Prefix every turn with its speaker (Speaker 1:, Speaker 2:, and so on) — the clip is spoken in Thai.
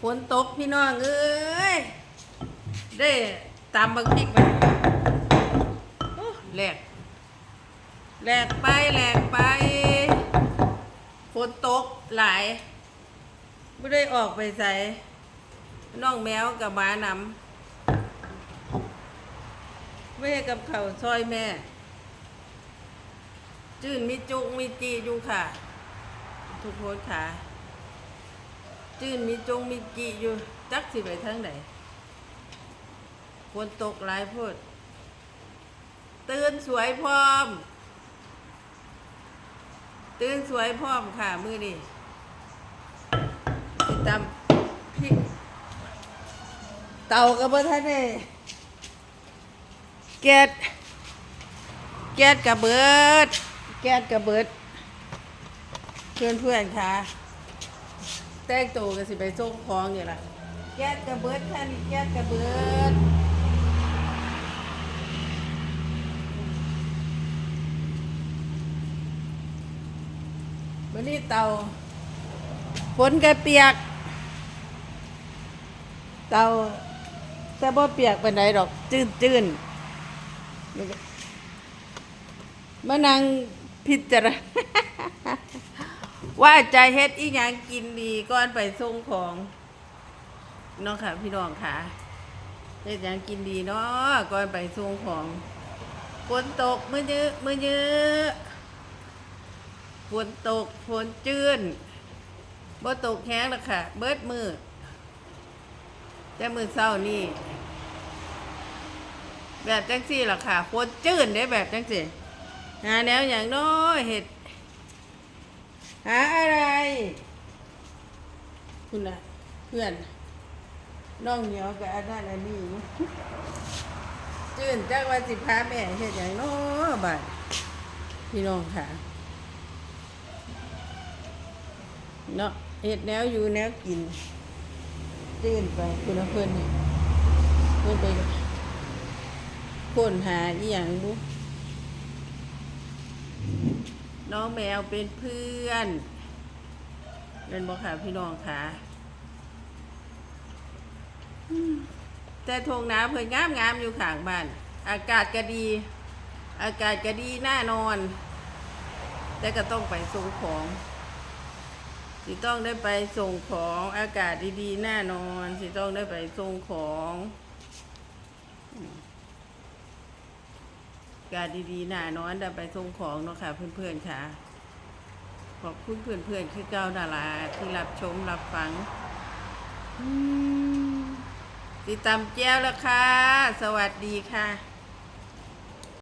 Speaker 1: ฝนตกพี่น้องเอ้ยได้ตามบักพริกไปแหลกแหลกไปแหลกไปฝนตกหลายไม่ได้ออกไปใส่น้องแมวกับหมานำไม่ให้กับเขาซอยแม่ จื่นมีจุกมีจีอยู่ค่ะ ทุกคนค่ะ จื่นมีจงมีจีอยู่ จักสิไปทางไหนฝนตกหลายพูดตื่นสวยพร้อม ตื่นสวยพร้อมค่ะ มือนี่ติดตามพี่เต่ากับบ่ท่านนี่แก๊สแก๊สกับเบิด แก๊สกับเบิด เพื่อนเพื่อนค่ะ แต่งตัวกันสิไปส่งของอยู่ล่ะแก๊สกับเบิดค่ะนี่แก๊สกับเบิดวันนี้เตาฝนก็เปียก เตาแต่บ่เปียกไปไหนดอก จื้นจื้นนี่ก็มานั่งพิจารณา ว่าใจเฮ็ดอีหยังกินดีก่อนไปส่งของเน้องค่ะ พี่น้องค่ะเฮ็ดหยังกินดีเนาะก่อนไปส่งของฝนตกมื้อยื้อมื้อยื้อฝนตกฝนจื้นบ่ตกแห้งแล้วค่ะ เบิดมือแต่มือเศร้านี่ แบบจังซี่ล่ะค่ะฝนจื้นได้แบบจังซี่หาแนวอย่างน้อยเห็ด หาอะไรคุณน่ะเพื่อนน้องเหนียวกับอันนั้นอันนี้จื้นจักว่าสิพาแม่เฮ็ดอย่างน้อบาดพี่น้องค่ะเนาะเห็ดแนวอยู่แนวกินตื่นไปคุณเอาเพื่อนนี่เพื่อนไปค้นหาอีหยังบุ น้องแมวเป็นเพื่อนเป็นบอกค่ะพี่น้องค่ะแต่ทงน้ำเพิ่นงามงามๆอยู่ข้างบ้าน อากาศก็ดี อากาศก็ดีน่านอน แต่ก็ต้องไปส่งของสิต้องได้ไปส่งของอากาศดีๆแน่นอน สิต้องได้ไปส่งของอืมอา การดีๆหนานอนได้ไปส่งของเนาะค่ะ เพื่อนๆค่ะ ขอบคุณเพื่อนๆคือเก้าดาราที่รับชมรับฟังติดตามแจ้วแล้วค่ะ สวัสดีค่ะ